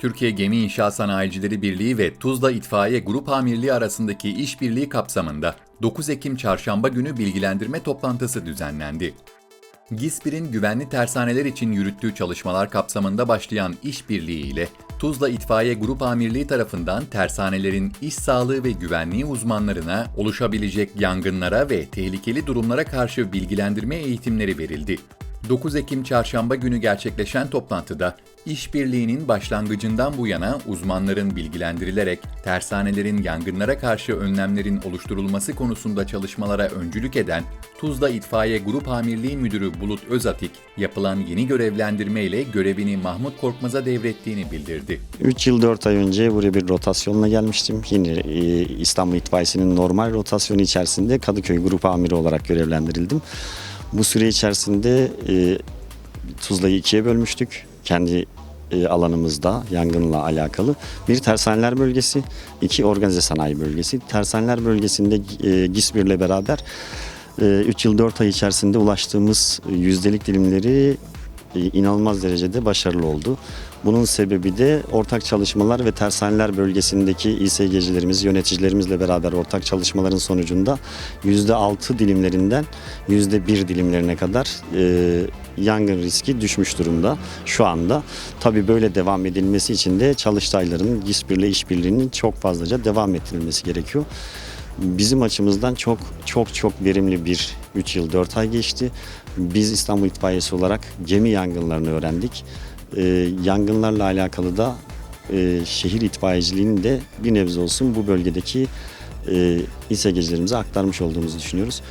Türkiye Gemi İnşaat Sanayicileri Birliği ve Tuzla İtfaiye Grup Amirliği arasındaki işbirliği kapsamında 9 Ekim Çarşamba günü bilgilendirme toplantısı düzenlendi. GİSPİR'in güvenli tersaneler için yürüttüğü çalışmalar kapsamında başlayan işbirliği ile Tuzla İtfaiye Grup Amirliği tarafından tersanelerin iş sağlığı ve güvenliği uzmanlarına oluşabilecek yangınlara ve tehlikeli durumlara karşı bilgilendirme eğitimleri verildi. 9 Ekim Çarşamba günü gerçekleşen toplantıda işbirliğinin başlangıcından bu yana uzmanların bilgilendirilerek tersanelerin yangınlara karşı önlemlerin oluşturulması konusunda çalışmalara öncülük eden Tuzla İtfaiye Grup Amirliği Müdürü Bulut Özatik, yapılan yeni görevlendirme ile görevini Mahmut Korkmaz'a devrettiğini bildirdi. 3 yıl 4 ay önce buraya bir rotasyonla gelmiştim. Yine e, İstanbul İtfaiyesi'nin normal rotasyonu içerisinde Kadıköy Grup Amiri olarak görevlendirildim. Bu süre içerisinde e, Tuzla'yı ikiye bölmüştük. Kendi e, alanımızda yangınla alakalı. Bir tersaneler bölgesi, iki organize sanayi bölgesi. Tersaneler bölgesinde e, GİSBİR ile beraber 3 yıl 4 ay içerisinde ulaştığımız yüzdelik dilimleri e, inanılmaz derecede başarılı oldu. Bunun sebebi de ortak çalışmalar ve tersaneler bölgesindeki İSG'cilerimiz, yöneticilerimizle beraber ortak çalışmaların sonucunda %6 dilimlerinden %1 dilimlerine kadar e, yangın riski düşmüş durumda şu anda. Tabii böyle devam edilmesi için de çalıştayların GİSBİR'le işbirliğinin çok fazlaca devam ettirilmesi gerekiyor. Bizim açımızdan çok çok çok verimli bir 3 yıl 4 ay geçti. Biz İstanbul İtfaiyesi olarak gemi yangınlarını öğrendik. Ee, yangınlarla alakalı da e, şehir itfaiyeciliğinin de bir nebze olsun bu bölgedeki e, İSG'cilerimize aktarmış olduğumuzu düşünüyoruz.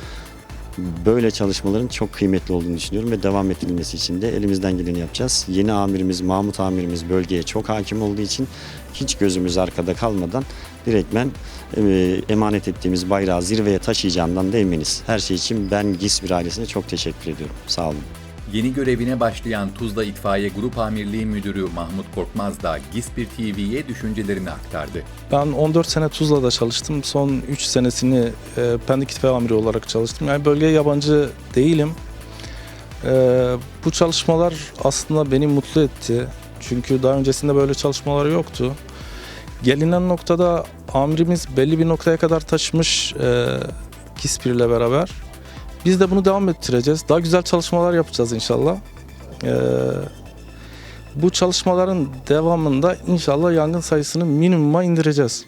Böyle çalışmaların çok kıymetli olduğunu düşünüyorum ve devam ettirilmesi için de elimizden geleni yapacağız. Yeni amirimiz Mahmut amirimiz bölgeye çok hakim olduğu için hiç gözümüz arkada kalmadan direktmen e, emanet ettiğimiz bayrağı zirveye taşıyacağından da eminiz. Her şey için ben GİSBİR ailesine çok teşekkür ediyorum. Sağ olun. Yeni görevine başlayan Tuzla İtfaiye Grup Amirliği Müdürü Mahmut Korkmaz da GİSPİR TV'ye düşüncelerini aktardı. Ben 14 sene Tuzla'da çalıştım. Son 3 senesini e, Pendik İtfaiye Amiri olarak çalıştım. Yani bölgeye yabancı değilim. E, bu çalışmalar aslında beni mutlu etti. Çünkü daha öncesinde böyle çalışmalar yoktu. Gelinen noktada amirimiz belli bir noktaya kadar taşımış e, GİSPİR ile beraber. Biz de bunu devam ettireceğiz. Daha güzel çalışmalar yapacağız inşallah. E, bu çalışmaların devamında inşallah yangın sayısını minimuma indireceğiz.